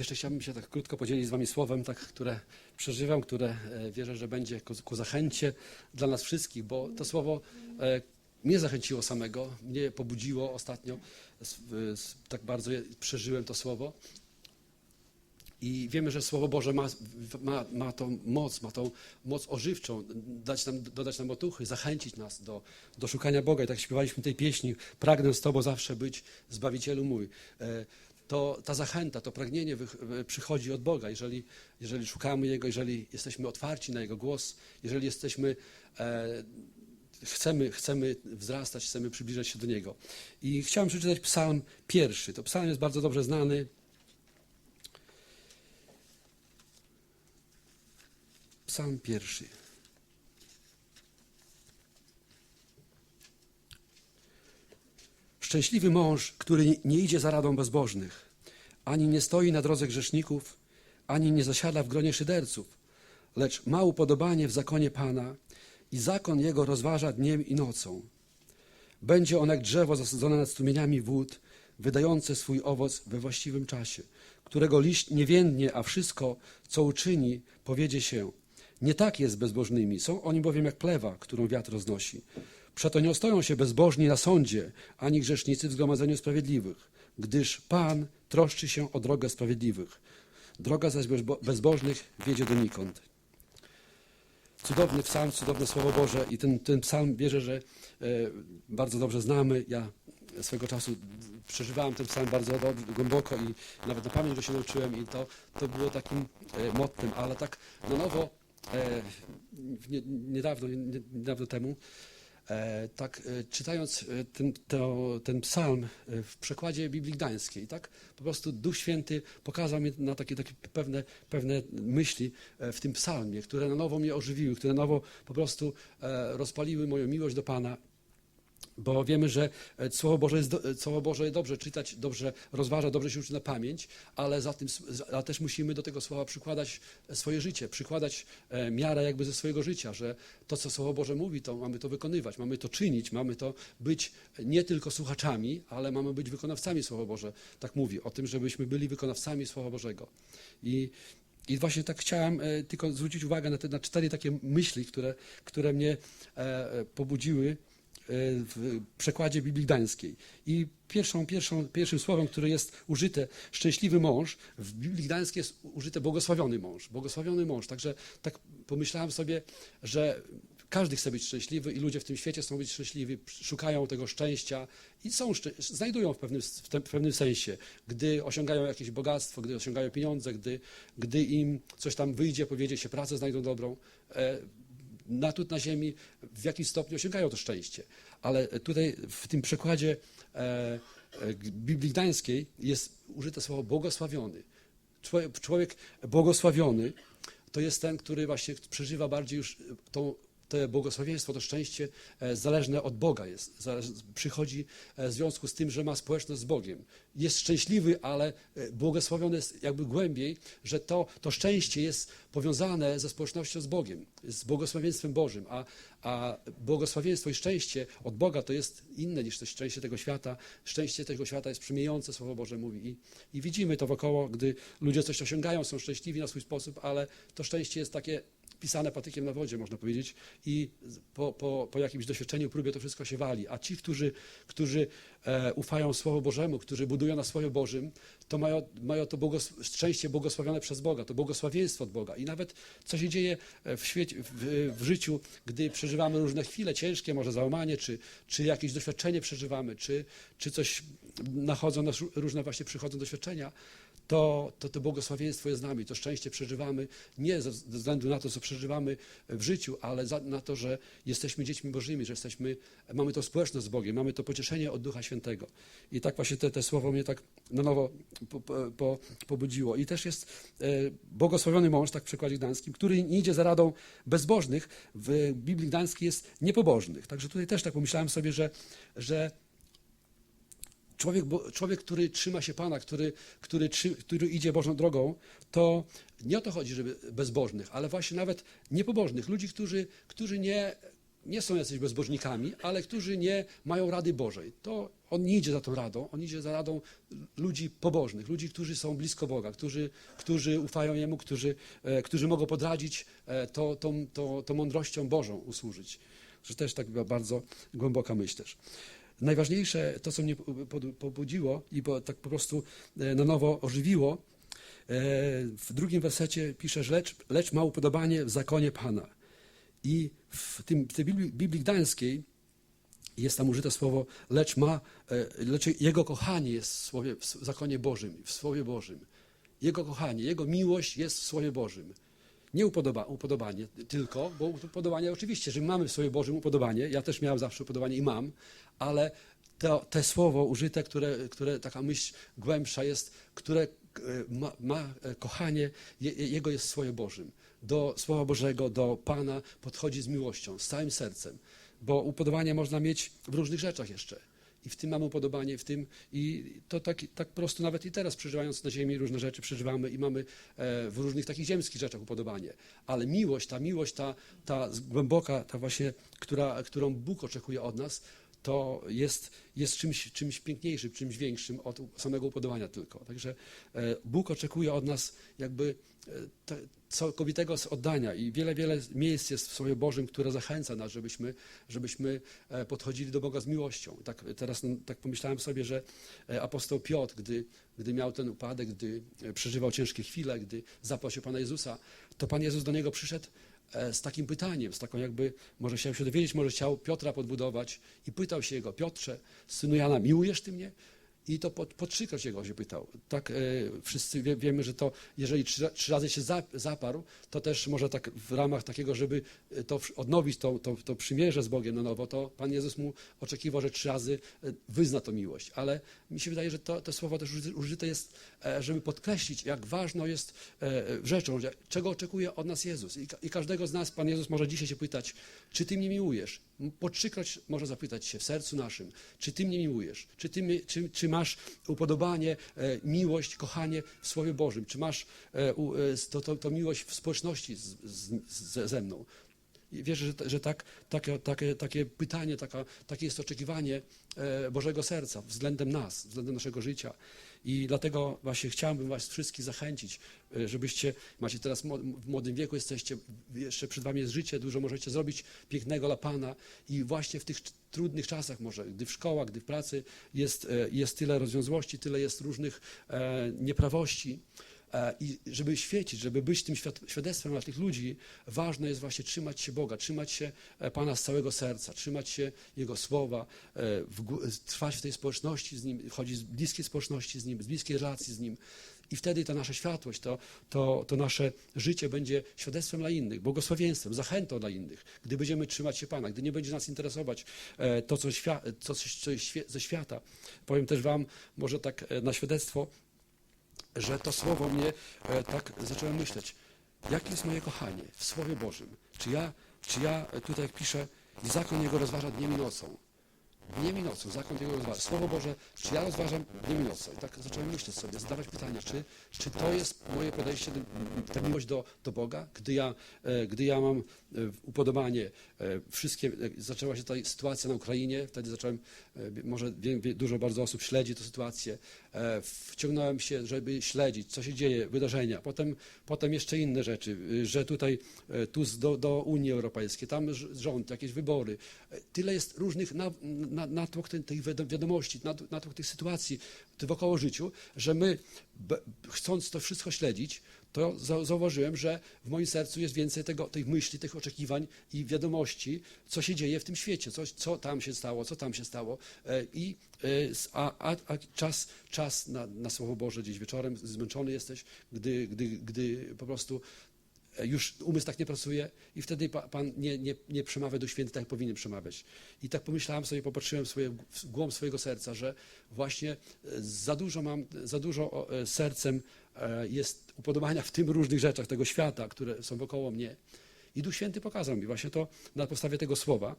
jeszcze chciałbym się tak krótko podzielić z Wami słowem, tak, które przeżywam, które e, wierzę, że będzie ku, ku zachęcie dla nas wszystkich, bo to słowo e, mnie zachęciło samego, mnie pobudziło ostatnio, tak bardzo przeżyłem to słowo. I wiemy, że Słowo Boże ma, ma, ma tą moc, ma tą moc ożywczą, dać nam, dodać nam otuchy, zachęcić nas do, do szukania Boga. I tak śpiewaliśmy tej pieśni, pragnę z Tobą zawsze być, Zbawicielu mój. To ta zachęta, to pragnienie e, przychodzi od Boga, jeżeli, jeżeli szukamy Jego, jeżeli jesteśmy otwarci na Jego głos, jeżeli jesteśmy, e, chcemy, chcemy wzrastać, chcemy przybliżać się do Niego. I chciałem przeczytać psalm pierwszy. To psalm jest bardzo dobrze znany, Psalm pierwszy. Szczęśliwy mąż, który nie idzie za radą bezbożnych, ani nie stoi na drodze grzeszników, ani nie zasiada w gronie szyderców, lecz ma upodobanie w zakonie Pana i zakon Jego rozważa dniem i nocą. Będzie on jak drzewo zasadzone nad strumieniami wód, wydające swój owoc we właściwym czasie, którego liść nie więdnie, a wszystko, co uczyni, powiedzie się. Nie tak jest bezbożnymi, są oni bowiem jak plewa, którą wiatr roznosi. Przeto nie ostoją się bezbożni na sądzie, ani grzesznicy w zgromadzeniu sprawiedliwych, gdyż Pan troszczy się o drogę sprawiedliwych. Droga zaś bezbo- bezbożnych wiedzie donikąd. Cudowny psalm, cudowne Słowo Boże i ten, ten psalm wierzę, że e, bardzo dobrze znamy. Ja swego czasu przeżywałem ten psalm bardzo głęboko i nawet na pamięć go się nauczyłem i to, to było takim e, mottem, ale tak na nowo, e, nie, niedawno, nie, niedawno temu, tak e, czytając e, ten, to, ten psalm e, w przekładzie Biblii Gdańskiej, tak? Po prostu Duch Święty pokazał mi na takie, takie pewne, pewne myśli e, w tym psalmie, które na nowo mnie ożywiły, które na nowo po prostu e, rozpaliły moją miłość do Pana, bo wiemy, że e, Słowo Boże jest, e, Słowo Boże dobrze czytać, dobrze rozważać, dobrze się uczyć na pamięć, ale, za tym, ale też musimy do tego Słowa przykładać e, swoje życie, przykładać miarę jakby ze swojego życia, że to, co Słowo Boże mówi, to mamy to wykonywać, mamy to czynić, mamy to być nie tylko słuchaczami, ale mamy być wykonawcami Słowa Boże. Tak mówi o tym, żebyśmy byli wykonawcami Słowa Bożego. I i właśnie tak chciałem tylko zwrócić uwagę na te na cztery takie myśli, które, które mnie pobudziły w przekładzie Biblii Gdańskiej. I pierwszą, pierwszą, pierwszym słowem, które jest użyte, szczęśliwy mąż, w Biblii Gdańskiej jest użyte błogosławiony mąż. Błogosławiony mąż. Także tak pomyślałem sobie, że każdy chce być szczęśliwy i ludzie w tym świecie chcą być szczęśliwi, szukają tego szczęścia i są, znajdują w pewnym, w w pewnym sensie, gdy osiągają jakieś bogactwo, gdy osiągają pieniądze, gdy, gdy im coś tam wyjdzie, powiedzie się, pracę znajdą dobrą. E, na tu na ziemi w jakimś stopniu osiągają to szczęście. Ale tutaj w tym przekładzie e, e, Biblii Gdańskiej jest użyte słowo błogosławiony. Człowiek, człowiek błogosławiony to jest ten, który właśnie przeżywa bardziej już tą, to błogosławieństwo, to szczęście e, zależne od Boga jest. Przychodzi e, w związku z tym, że ma społeczność z Bogiem. Jest szczęśliwy, ale e, błogosławiony jest jakby głębiej, że to, to szczęście jest powiązane ze społecznością z Bogiem, z błogosławieństwem Bożym, a, a błogosławieństwo i szczęście od Boga to jest inne niż to szczęście tego świata. Szczęście tego świata jest przymiejące, Słowo Boże mówi. I, I widzimy to wokoło, gdy ludzie coś osiągają, są szczęśliwi na swój sposób, ale to szczęście jest takie pisane patykiem na wodzie, można powiedzieć, i po, po, po jakimś doświadczeniu, próbie to wszystko się wali. A ci, którzy, którzy e, ufają Słowu Bożemu, którzy budują na Słowie Bożym, to mają, mają to błogos- szczęście błogosławione przez Boga, to błogosławieństwo od Boga. I nawet co się dzieje w, świecie, w, w życiu, gdy przeżywamy różne chwile ciężkie, może załamanie, czy, czy jakieś doświadczenie przeżywamy, czy, czy coś nachodzą nas różne właśnie przychodzą doświadczenia, to, to to błogosławieństwo jest z nami, to szczęście przeżywamy nie ze względu na to, co przeżywamy w życiu, ale za, na to, że jesteśmy dziećmi Bożymi, że jesteśmy, mamy to społeczność z Bogiem, mamy to pocieszenie od Ducha Świętego. I tak właśnie te, te słowo mnie tak na nowo po, po, po, pobudziło. I też jest e, błogosławiony mąż, tak w przekładzie gdańskim, który nie idzie za radą bezbożnych, w Biblii Gdańskiej jest niepobożnych. Także tutaj też tak pomyślałem sobie, że, że Człowiek, bo, człowiek, który trzyma się Pana, który, który, który idzie Bożą drogą, to nie o to chodzi, żeby bezbożnych, ale właśnie nawet niepobożnych, ludzi, którzy, którzy nie, nie są jacyś bezbożnikami, ale którzy nie mają rady Bożej. To on nie idzie za tą radą, on idzie za radą ludzi pobożnych, ludzi, którzy są blisko Boga, którzy, którzy ufają Jemu, którzy, e, którzy mogą podradzić e, to, tą, to, to mądrością Bożą usłużyć. Że też tak była bardzo głęboka myśl też. Najważniejsze, to co mnie pobudziło i tak po prostu e, na nowo ożywiło, e, w drugim wersecie pisze, że lecz, lecz ma upodobanie w zakonie Pana. I w, tym, w tej Biblii, Biblii Gdańskiej jest tam użyte słowo lecz ma, e, lecz jego kochanie jest w, słowie, w zakonie Bożym, w Słowie Bożym. Jego kochanie, jego miłość jest w Słowie Bożym. Nie upodoba, upodobanie tylko, bo upodobanie oczywiście, że mamy w Słowie Bożym upodobanie, ja też miałem zawsze upodobanie i mam, ale to, te słowo użyte, które, które taka myśl głębsza jest, które e, ma, ma e, kochanie, je, jego jest Słowie Bożym. Do Słowa Bożego, do Pana podchodzi z miłością, z całym sercem, bo upodobanie można mieć w różnych rzeczach jeszcze. I w tym mamy upodobanie, w tym i to tak, tak po prostu nawet i teraz przeżywając na ziemi różne rzeczy przeżywamy i mamy e, w różnych takich ziemskich rzeczach upodobanie. Ale miłość, ta miłość, ta, ta głęboka, ta właśnie, która, którą Bóg oczekuje od nas, to jest, jest czymś, czymś piękniejszym, czymś większym od samego upodobania tylko. Także e, Bóg oczekuje od nas jakby e, całkowitego oddania i wiele, wiele miejsc jest w Słowie Bożym, które zachęca nas, żebyśmy, żebyśmy e, podchodzili do Boga z miłością. Tak teraz no, tak pomyślałem sobie, że e, apostoł Piotr, gdy, gdy miał ten upadek, gdy e, przeżywał ciężkie chwile, gdy zapał się Pana Jezusa, to Pan Jezus do niego przyszedł z takim pytaniem, z taką jakby, może chciał się dowiedzieć, może chciał Piotra podbudować i pytał się jego, Piotrze, synu Jana, miłujesz Ty mnie? I to po, po trzykroć jego się pytał. Tak e, wszyscy wie, wiemy, że to, jeżeli trzy, trzy razy się za, zaparł, to też może tak w ramach takiego, żeby e, to odnowić to, to, to przymierze z Bogiem na nowo, to Pan Jezus mu oczekiwał, że trzy razy e, wyzna to miłość. Ale mi się wydaje, że to, to słowo też uży- użyte jest, e, żeby podkreślić, jak ważną jest rzeczą, czego oczekuje od nas Jezus. I, I każdego z nas Pan Jezus może dzisiaj się pytać, czy Ty mnie miłujesz? Po trzykroć może zapytać się w sercu naszym, czy Ty mnie miłujesz? Czy, ty czy, czy masz upodobanie, e, miłość, kochanie w Słowie Bożym? Czy masz e, u, e, to, to, to miłość w społeczności z, z, ze mną? I wierzę, że, że tak, takie, takie, takie pytanie, taka, takie jest oczekiwanie e, Bożego Serca względem nas, względem naszego życia. I dlatego właśnie chciałbym Was wszystkich zachęcić, e, żebyście, macie teraz w młodym wieku, jesteście, jeszcze przed Wami jest życie, dużo możecie zrobić pięknego dla Pana. I właśnie w tych trudnych czasach może, gdy w szkołach, gdy w pracy jest, e, jest tyle rozwiązłości, tyle jest różnych e, nieprawości, I żeby świecić, żeby być tym świad- świadectwem dla tych ludzi, ważne jest właśnie trzymać się Boga, trzymać się e, Pana z całego serca, trzymać się Jego słowa, e, trwać w tej społeczności z Nim, chodzić z bliskiej społeczności z Nim, z bliskiej relacji z Nim. I wtedy ta nasza światłość, to, to, to nasze życie będzie świadectwem dla innych, błogosławieństwem, zachętą dla innych, gdy będziemy trzymać się Pana, gdy nie będzie nas interesować e, to, co, świ- to, coś, co świe- ze świata. Powiem też Wam, może tak e, na świadectwo, że to słowo mnie e, tak zacząłem myśleć. Jakie jest moje kochanie w Słowie Bożym? Czy ja, czy ja tutaj jak piszę, i zakon Jego rozważa dniem i nocą? Dniem i nocą, zakon Jego rozważa. Słowo Boże, czy ja rozważam dniem i nocą? I tak zacząłem myśleć sobie, zadawać pytania, czy, czy to jest moje podejście, ta miłość do, do Boga? Gdy ja, e, gdy ja mam e, upodobanie, e, wszystkie, zaczęła się ta sytuacja na Ukrainie, wtedy zacząłem, może wie, wie, dużo bardzo osób śledzi tę sytuację, wciągnąłem się, żeby śledzić, co się dzieje, wydarzenia, potem, potem jeszcze inne rzeczy, y, że tutaj tu do, do Unii Europejskiej, tam rząd, jakieś wybory. Tyle jest różnych na, na, natłok tej, tej wiado- wiadomości, nat- natłok tych sytuacji wokoło życiu, że my, chcąc to wszystko śledzić, to za- zauważyłem, że w moim sercu jest więcej tego, tych myśli, tych oczekiwań i wiadomości, co się dzieje w tym świecie, coś, co tam się stało, co tam się stało. E, I, e, a, a, czas, czas na, na Słowo Boże gdzieś wieczorem, zmęczony jesteś, gdy, gdy, gdy po prostu już umysł tak nie pracuje i wtedy pa- Pan nie, nie, nie przemawia do święty tak jak powinien przemawiać. I tak pomyślałem sobie, popatrzyłem swoje, w głąb swojego serca, że właśnie e, za dużo mam, za dużo e, sercem e, jest upodobania w tym różnych rzeczach tego świata, które są wokoło mnie. I Duch Święty pokazał mi właśnie to na podstawie tego słowa.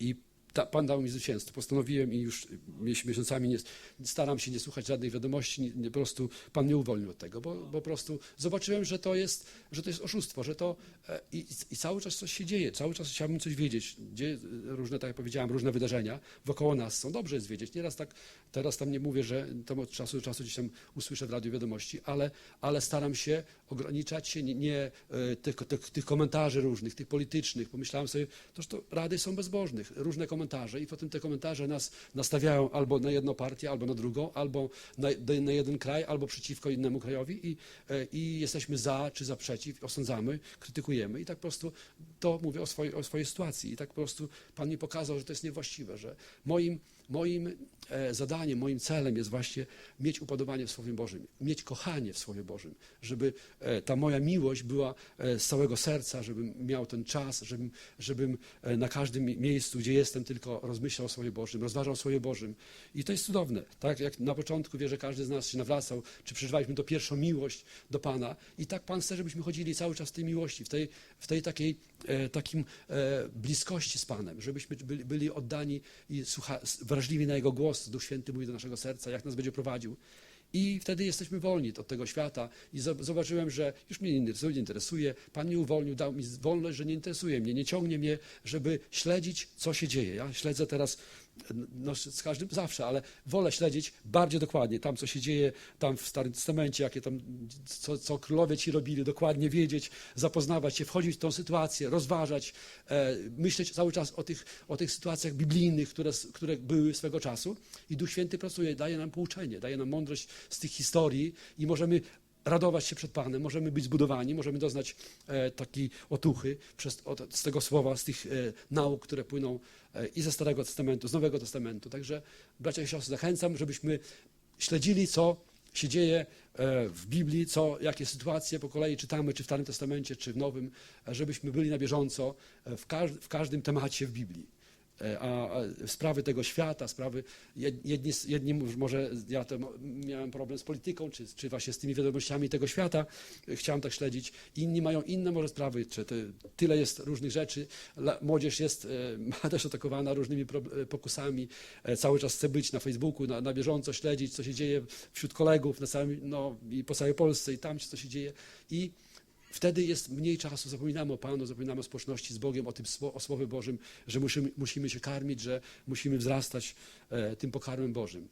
I ta, Pan dał mi zwycięstwo. Postanowiłem i już mies- miesiącami nie, staram się nie słuchać żadnych wiadomości, nie, nie, po prostu Pan mnie uwolnił od tego, bo, bo po prostu zobaczyłem, że to jest, że to jest oszustwo, że to e, i, i cały czas coś się dzieje, cały czas chciałbym coś wiedzieć, gdzie e, różne, tak jak powiedziałem, różne wydarzenia wokoło nas są. Dobrze jest wiedzieć. Nieraz tak, teraz tam nie mówię, że to od czasu do czasu gdzieś tam usłyszę w radiu wiadomości, ale, ale staram się ograniczać się, nie, nie e, tych, tych, tych komentarzy różnych, tych politycznych. Pomyślałem sobie, toż to rady są bezbożnych, różne komentarze i potem te komentarze nas nastawiają albo na jedną partię, albo na drugą, albo na, na jeden kraj, albo przeciwko innemu krajowi i, e, i jesteśmy za czy za przeciw, osądzamy, krytykujemy. I tak po prostu to mówię o swojej, o swojej sytuacji. I tak po prostu Pan mi pokazał, że to jest niewłaściwe, że moim, moim e, zadaniem, moim celem jest właśnie mieć upodobanie w Słowie Bożym, mieć kochanie w Słowie Bożym, żeby e, ta moja miłość była e, z całego serca, żebym miał ten czas, żebym, żebym na każdym mi- miejscu, gdzie jestem, tylko rozmyślał o Słowie Bożym, rozważał o Słowie Bożym. I to jest cudowne. Tak jak na początku wie, że każdy z nas się nawracał, czy przeżywaliśmy to pierwszą miłość do Pana. I tak Pan chce, żebyśmy chodzili cały czas w tej miłości, w tej, w tej takiej takim e, bliskości z Panem, żebyśmy byli, oddani i słucha, wrażliwi na Jego głos. Duch Święty mówi do naszego serca, jak nas będzie prowadził. I wtedy jesteśmy wolni od tego świata. I zo- zobaczyłem, że już mnie nie interesuje. Pan mnie uwolnił, dał mi wolność, że nie interesuje mnie, nie ciągnie mnie, żeby śledzić, co się dzieje. Ja śledzę teraz no, z każdym zawsze, ale wolę śledzić bardziej dokładnie tam, co się dzieje tam w Starym Testamencie, jakie tam, co, co królowie ci robili, dokładnie wiedzieć, zapoznawać się, wchodzić w tą sytuację, rozważać, e, myśleć cały czas o tych, o tych sytuacjach biblijnych, które, które były swego czasu. I Duch Święty pracuje, daje nam pouczenie, daje nam mądrość z tych historii i możemy radować się przed Panem, możemy być zbudowani, możemy doznać e, takiej otuchy przez, od, z tego słowa, z tych e, nauk, które płyną e, i ze Starego Testamentu, z Nowego Testamentu. Także, bracia i siostry, zachęcam, żebyśmy śledzili, co się dzieje w Biblii, co, jakie sytuacje po kolei czytamy, czy w Starym Testamencie, czy w Nowym, żebyśmy byli na bieżąco w, w każdym temacie w Biblii. E, A sprawy tego świata, sprawy, jed- jedni, jedni może ja miałem problem z polityką, czy, czy właśnie z tymi wiadomościami tego świata, e, chciałem tak śledzić. Inni mają inne może sprawy, czy te, tyle jest różnych rzeczy. Młodzież jest e, ma też atakowana różnymi pokusami, cały czas chce być na Facebooku, na, na bieżąco śledzić, co się dzieje wśród kolegów na całym, no, i po całej Polsce i tam, co się dzieje. I Wtedy jest mniej czasu, zapominamy o Panu, zapominamy o społeczności z Bogiem, o tym o Słowie Bożym, że musimy, musimy się karmić, że musimy wzrastać e, tym pokarmem Bożym.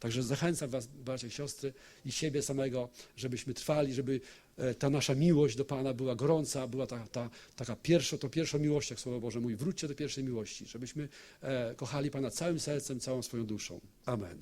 Także zachęcam Was, bracia i siostry, i siebie samego, żebyśmy trwali, żeby e, ta nasza miłość do Pana była gorąca, była ta, ta, taka pierwsza, to pierwsza miłość, jak Słowo Boże mówi, wróćcie do pierwszej miłości, żebyśmy e, kochali Pana całym sercem, całą swoją duszą. Amen.